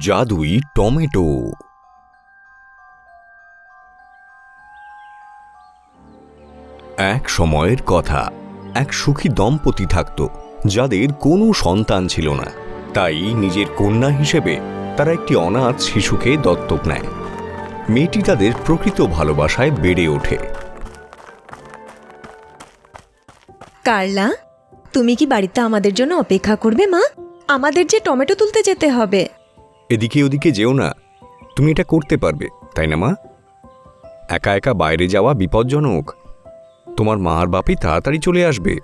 জাদুই টমেটো। এক সময়ের কথা, এক সুখী দম্পতি থাকত, যাদের কোনো সন্তান ছিল না। তাই নিজের কন্যা হিসেবে তারা একটি অনাথ শিশুকে দত্তক নেয়। মেয়েটি তাদের প্রকৃত ভালোবাসায় বেড়ে ওঠে। কার্লা, তুমি কি বাড়িতে আমাদের জন্য অপেক্ষা করবে, মা? আমাদের যে টমেটো তুলতে যেতে হবে। এদিকে ওদিকে যেও না। তুমি এটা করতে পারবে তাই না মা? একা একা বাইরে যাওয়া বিপজ্জনক। তোমার মার আর বাপি তাড়াতাড়ি চলে আসবে।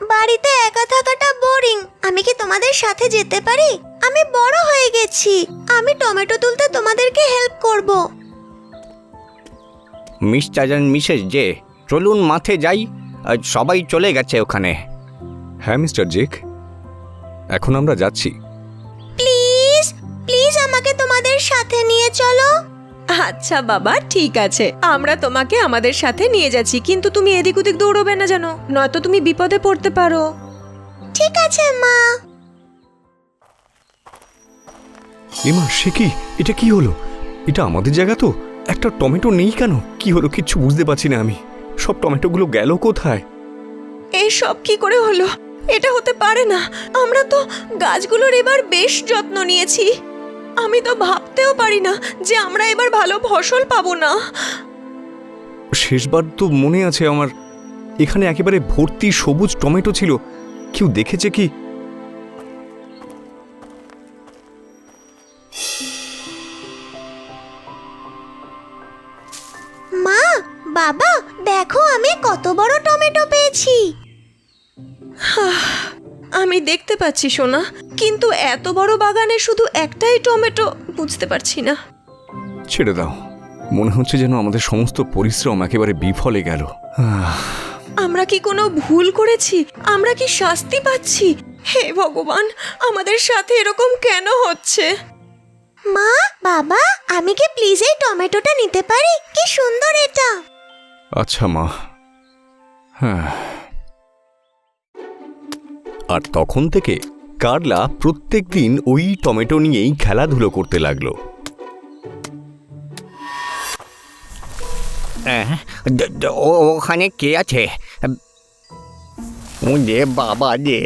বাড়িতে একা থাকাটা বোরিং আমি কি তোমাদের সাথে যেতে পারি? আমি বড় হয়ে গেছি। আমি টমেটো তুলতে তোমাদেরকে হেল্প করব। মিস অ্যান্ড মিসেস যে চলুন মাঠে যাই। আর সবাই চলে গেছে ওখানে। হ্যাঁ মিস্টার জেক। এখন আমরা যাচ্ছি। আমাকে তোমাদের সাথে নিয়ে চলো। আচ্ছা বাবা ঠিক আছে। আমরা তোমাকে আমাদের সাথে নিয়ে যাচ্ছি কিন্তু তুমি এদিক ওদিক দৌড়বে না জানো নয়তো তুমি বিপদে পড়তে পারো। ঠিক আছে মা। এমা সে কি? এটা কি হলো? এটা আমাদের জায়গা তো? একটা টমেটো নেই কেন? কি হলো কিচ্ছু বুঝতে পারছি না আমি। সব টমেটোগুলো গেল কোথায়? এই সব কি করে হলো? এটা হতে পারে না। আমরা তো গাছগুলোর এবার বেশ যত্ন নিয়েছি। আমি তো ভাবতেও পারি না যে আমরা এবার ভালো ফসল পাবো না। শেষবার তো মনে আছে আমার এখানে একেবারে ভর্তি সবুজ টমেটো ছিল। কেউ দেখেছে কি? মা বাবা দেখো আমি কত বড় টমেটো পেয়েছি। আমি দেখতে পাচ্ছি সোনা। কিন্তু এত বড় বাগানে শুধু একটাই টমেটো বুঝতে পারছি না। ছেড়ে দাও। মনে হচ্ছে যেন আমাদের সমস্ত পরিশ্রম একেবারে বিফলে গেল। আমরা কি কোনো ভুল করেছি? আমরা কি শাস্তি পাচ্ছি? হে ভগবান আমাদের সাথে এরকম কেন হচ্ছে? মা বাবা আমি কি প্লিজ এই টমেটোটা নিতে পারি? কি সুন্দর এটা। আচ্ছা মা। হ্যাঁ। আর তখন থেকে কার্লা প্রত্যেক দিন ওই টমেটো নিয়েই খেলাধুলো করতে লাগল। হ্যাঁ, ওখানে কে আছে? ও বাবা যে।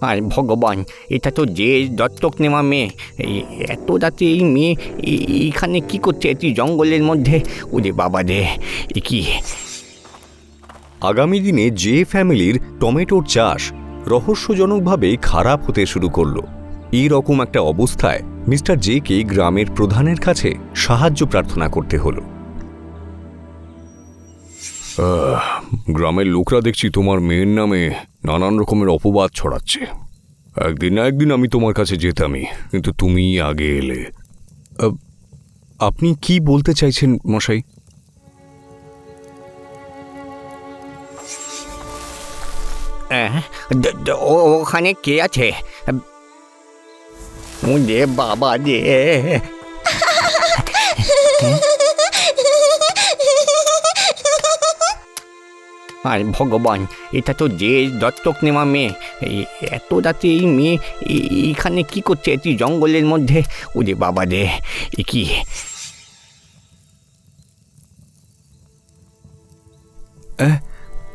আর ভগবান, এটা তো যে দত্তক নেওয়া মেয়ে এত রাতে এই মেয়ে, এই- এইখানে কি করছে এটি জঙ্গলের মধ্যে? ওরে বাবা রে কি? আগামী দিনে যে ফ্যামিলির টমেটোর চাষ রহস্যজনকভাবে খারাপ হতে শুরু করল। এই রকম একটা অবস্থায় মিস্টার জেকে গ্রামের প্রধানের কাছে সাহায্য প্রার্থনা করতে হলো। গ্রামের লোকরা দেখছি তোমার মেয়ের নামে নানান রকমের অপবাদ ছড়াচ্ছে। একদিন না একদিন আমি তোমার কাছে যেতামই, কিন্তু তুমি আগে এলে। আপনি কি বলতে চাইছেন মশাই? দ- দ- ওখানে কে আছে? বাবা যে আর ভগবান এটা তো যে দত্তক নেওয়া মেয়ে এই এত রাতে এই মেয়ে এই- এইখানে কি করছে এটি জঙ্গলের মধ্যে? ওরে বাবা রে এ কি?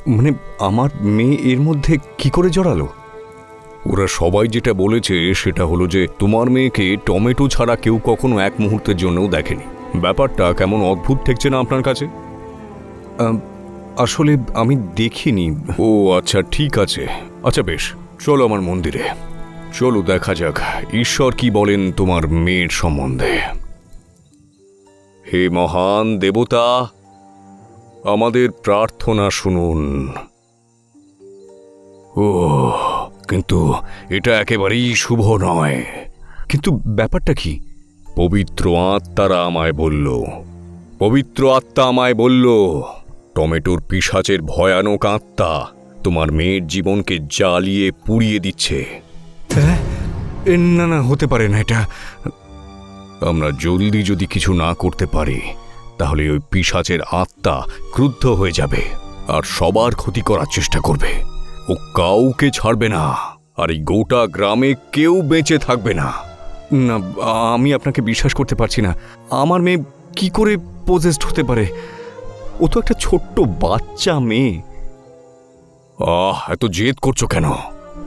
মানে আমার মেয়ে এর মধ্যে কি করে জড়ালো? ওরা সবাই যেটা বলেছে সেটা হলো যে তোমার মেয়েকে টমেটো ছাড়া কেউ কখনো এক মুহূর্তের জন্যও দেখেনি। ব্যাপারটা কেমন অদ্ভুত ঠেকছে না আপনার কাছে? আসলে আমি দেখিনি। ও আচ্ছা ঠিক আছে। আচ্ছা বেশ, চলো আমার মন্দিরে। চলো, দেখা যাক, ঈশ্বর কি বলেন তোমার মেয়ের সম্বন্ধে। হে মহান দেবতা, আমাদের প্রার্থনা শুনুন। ও, কিন্তু এটা একেবারেই শুভ নয়। কিন্তু ব্যাপারটা কি? পবিত্র আত্মারা আমায় বলল। পবিত্র আত্মা আমায় বলল। টমেটোর পিসাচের ভয়ানক আত্মা তোমার মেয়ের জীবনকে জ্বালিয়ে পুড়িয়ে দিচ্ছে। না না হতে পারে না এটা। আমরা জলদি যদি কিছু না করতে পারি তাহলে ওই পিসাচের আত্মা ক্রুদ্ধ হয়ে যাবে আর সবার ক্ষতি করার চেষ্টা করবে। ও কাউকে ছাড়বে না আর এই গোটা গ্রামে কেউ বেঁচে থাকবে না। না আমি আপনাকে বিশ্বাস করতে পারছি না। আমার মেয়ে কি করে পজেস্ট হতে পারে? ও তো একটা ছোট্ট বাচ্চা মেয়ে। আহ এত জেদ করছ কেন?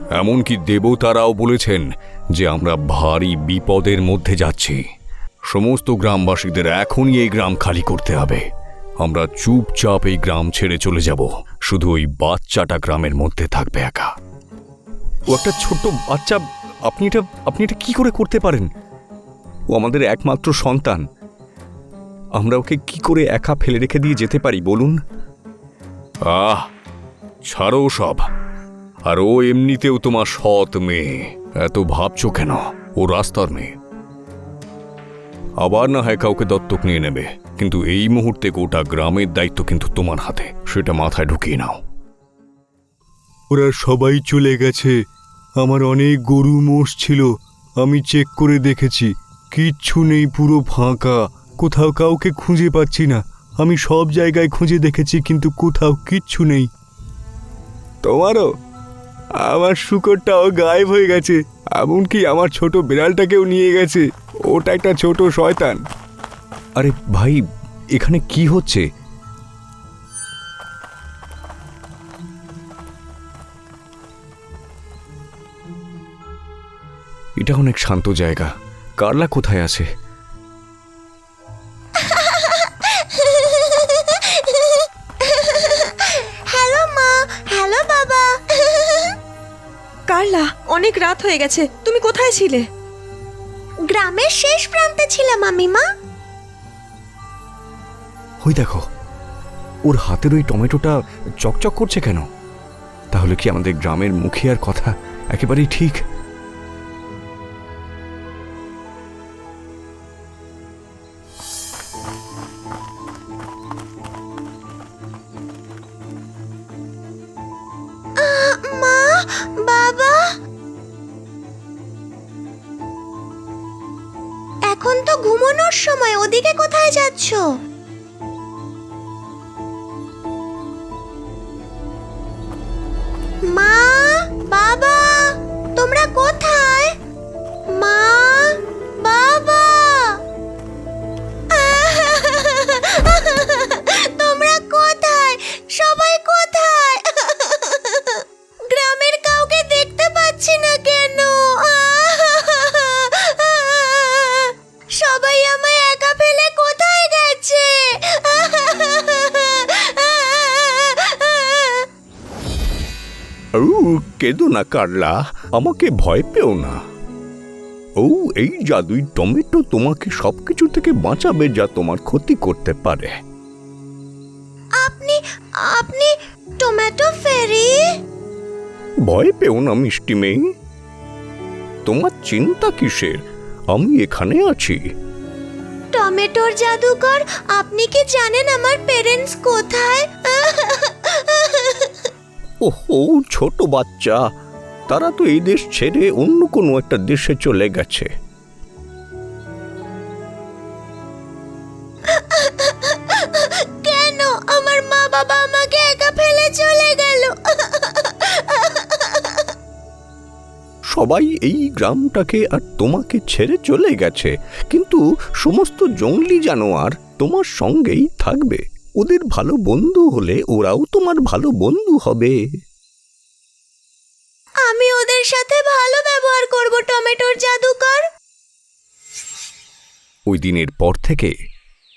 এমনকি দেবতারাও বলেছেন যে আমরা ভারী বিপদের মধ্যে যাচ্ছি। সমস্ত গ্রামবাসীদের এখনই এই গ্রাম খালি করতে হবে। আমরা চুপচাপ এই গ্রাম ছেড়ে চলে যাব। শুধু ওই বাচ্চাটা গ্রামের মধ্যে থাকবে একা। ও একটা ছোট্ট বাচ্চা আপনি এটা আপনি এটা কি করে করতে পারেন? ও আমাদের একমাত্র সন্তান। আমরা ওকে কি করে একা ফেলে রেখে দিয়ে যেতে পারি বলুন? আহ ছাড়ো সব। আর ও এমনিতেও তোমার সৎ মেয়ে। এত ভাবছ কেন? ও রাস্তার মেয়ে। আবার না হয় কাউকে দত্তক নিয়ে নেবে। কিন্তু এই মুহূর্তে গোটা গ্রামের দায়িত্ব কিন্তু তোমার হাতে। সেটা মাথায় ঢুকিয়ে নাও। ওরা সবাই চলে গেছে। আমার অনেক গরু মোষ ছিল। আমি চেক করে দেখেছি। কিচ্ছু নেই পুরো ফাঁকা। কোথাও কাউকে খুঁজে পাচ্ছি না। আমি সব জায়গায় খুঁজে দেখেছি, কিন্তু কোথাও কিচ্ছু নেই। তোমারও? আমার শুকরটাও গায়েব হয়ে গেছে, এমনকি আমার ছোট বিড়ালটাকেও নিয়ে গেছে। ওটা একটা ছোট শয়তান। আরে ভাই, এখানে কি হচ্ছে? এটা অনেক শান্ত জায়গা। কারলা কোথায় আছে? রাত হয়ে গেছে। তুমি কোথায় ছিলে? গ্রামের শেষ প্রান্তে ছিলাম আমি মা। ওই দেখো ওর হাতের ওই টমেটোটা চকচক করছে কেন? তাহলে কি আমাদের গ্রামের মুখিয়ার কথা একেবারেই ঠিক? ঘুমানোর সময় ওদিকে কোথায় যাচ্ছ? ও কেঁদো না কারলা আমাকে ভয় পেও না। ও এই জাদুই টমেটো তোমাকে সবকিছু থেকে বাঁচাবে যা তোমার ক্ষতি করতে পারে। আপনি আপনি টমেটো ফেরি? ভয় পেও না মিষ্টি মেয়ে। তোমার চিন্তা কিসের? আমি এখানে আছি। টমেটোর জাদুকর আপনি কি জানেন আমার পেরেন্টস কোথায়? ওহো ছোট বাচ্চা। তারা তো এই দেশ ছেড়ে অন্য কোনো একটা দেশে চলে গেছে। কেন? আমার মা বাবা আমাকে একা ফেলে চলে গেল। সবাই এই গ্রামটাকে আর তোমাকে ছেড়ে চলে গেছে। কিন্তু সমস্ত জঙ্গলি জানোয়ার তোমার সঙ্গেই থাকবে। ওদের ভালো বন্ধু হলে ওরাও তোমার ভালো বন্ধু হবে। আমি ওদের সাথে ভালো ব্যবহার করব টমেটোর জাদুকর। ওই দিনের পর থেকে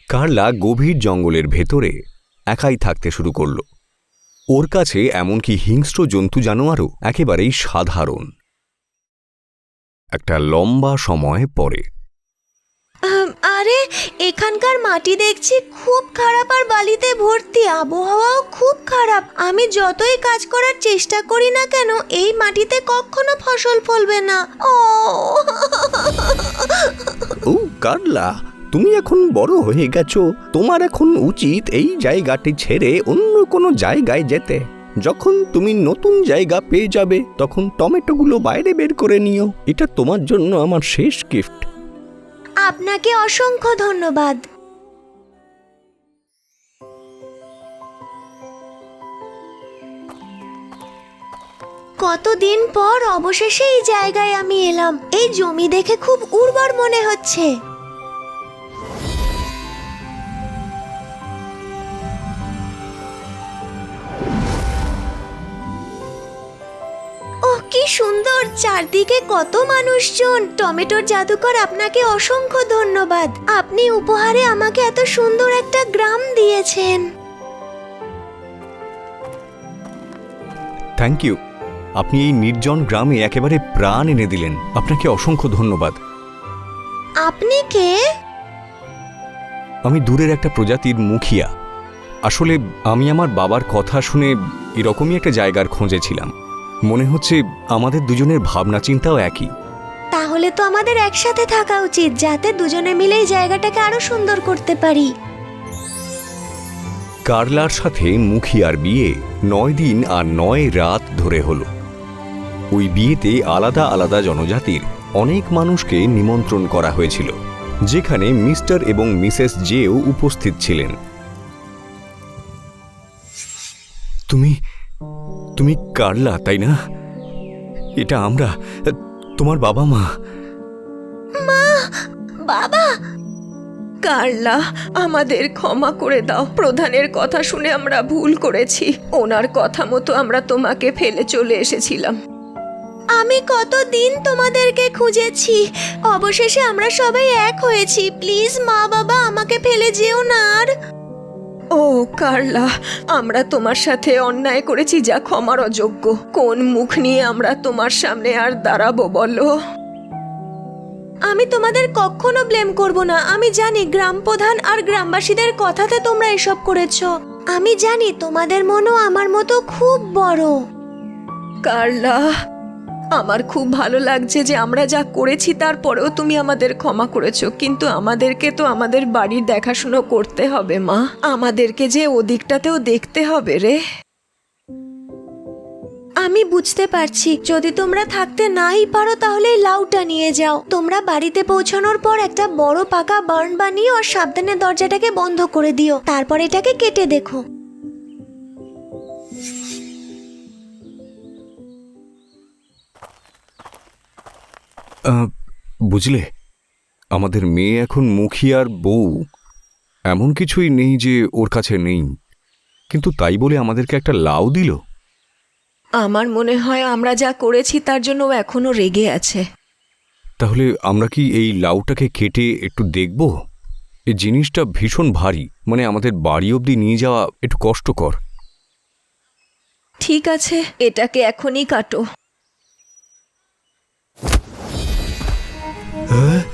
কার্লা গভীর জঙ্গলের ভেতরে একাই থাকতে শুরু করল। ওর কাছে এমনকি হিংস্র জন্তু জানোয়ারও একেবারেই সাধারণ। একটা লম্বা সময় পরে আরে, এখানকার মাটি দেখছি খুব খারাপ আর বালিতে ভর্তি। আবহাওয়াও খুব খারাপ। আমি যতই কাজ করার চেষ্টা করি না কেন, এই মাটিতে কখনো ফসল ফলবে না। ও। ও কার্লা তুমি এখন বড় হয়ে গেছো। তোমার এখন উচিত এই জায়গাটি ছেড়ে অন্য কোনো জায়গায় যেতে। যখন তুমি নতুন জায়গা পেয়ে যাবে, তখন টমেটোগুলো বাইরে বের করে নিও। এটা তোমার জন্য আমার শেষ গিফট আপনাকে অসংখ্য ধন্যবাদ। কতদিন পর অবশেষে এই জায়গায় আমি এলাম। এই জমি দেখে খুব উর্বর মনে হচ্ছে। ও কি সুন্দর! চারদিকে কত মানুষজন। টমেটোর জাদুকর আপনাকে অসংখ্য ধন্যবাদ। আপনি উপহারে আমাকে এত সুন্দর একটা গ্রাম দিয়েছেন। থ্যাংক ইউ আপনি এই নির্জন গ্রামে একেবারে প্রাণ এনে দিলেন। আপনাকে অসংখ্য ধন্যবাদ। আপনি কে? আমি দূরের একটা প্রজাতির মুখিয়া। আসলে আমি আমার বাবার কথা শুনে এরকমই একটা জায়গার খোঁজে ছিলাম। মনে হচ্ছে আমাদের দুজনের ভাবনা চিন্তাও একই। তাহলে তো আমাদের একসাথে থাকা উচিত যাতে দুজনে মিলে এই জায়গাটাকে আরও সুন্দর করতে পারি। কার্লার সাথে মুখিয়ার বিয়ে নয় দিন আর নয় রাত ধরে হলো। ওই বিয়েতে আলাদা আলাদা জনজাতির অনেক মানুষকে নিমন্ত্রণ করা হয়েছিল যেখানে মিস্টার এবং মিসেস জেও উপস্থিত ছিলেন। তুমি তুমি কার্লা, তাই না? এটা আমরা, তোমার বাবা মা। মা, বাবা! কার্লা, আমাদের ক্ষমা করে দাও। প্রধানের কথা শুনে আমরা ভুল করেছি। ওনার কথা মতো আমরা তোমাকে ফেলে চলে এসেছিলাম। আমি কতদিন তোমাদেরকে খুঁজেছি। অবশেষে আমরা সবাই এক হয়েছি। প্লিজ মা বাবা আমাকে ফেলে যেও না আর। ও কার্লা আমরা তোমার সাথে অন্যায় করেছি যা ক্ষমার অযোগ্য। কোন মুখ নিয়ে আমরা তোমার সামনে আর দাঁড়াবো বলো? আমি তোমাদের কখনো ব্লেম করব না। আমি জানি গ্রাম প্রধান আর গ্রামবাসীদের কথাতে তোমরা এসব করেছ। আমি জানি তোমাদের মনও আমার মতো খুব বড়। কার্লা আমার খুব ভালো লাগছে যে আমরা যা করেছি তারপরেও তুমি আমাদের ক্ষমা করেছ। কিন্তু আমাদেরকে তো আমাদের বাড়ির দেখাশুনো করতে হবে, মা। আমাদেরকে যে ওদিকটাতেও দেখতে হবে রে। আমি বুঝতে পারছি। যদি তোমরা থাকতে নাই পারো তাহলে লাউটা নিয়ে যাও। তোমরা বাড়িতে পৌঁছানোর পর একটা বড় পাকা বার্ন বানিয়ে আর সাবধানে দরজাটাকে বন্ধ করে দিও। তারপর এটাকে কেটে দেখো। বুঝলে? আমাদের মেয়ে এখন মুখিয়ার বউ। এমন কিছুই নেই যে ওর কাছে নেই। কিন্তু তাই বলে আমাদেরকে একটা লাউ দিল। আমার মনে হয় আমরা যা করেছি তার জন্য ও এখনও রেগে আছে। তাহলে আমরা কি এই লাউটাকে কেটে একটু দেখব? এই জিনিসটা ভীষণ ভারী। মানে আমাদের বাড়ি অবধি নিয়ে যাওয়া একটু কষ্টকর। ঠিক আছে এটাকে এখনই কাটো। Huh?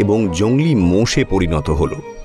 এবং জঙ্গলি মোষে পরিণত হলো।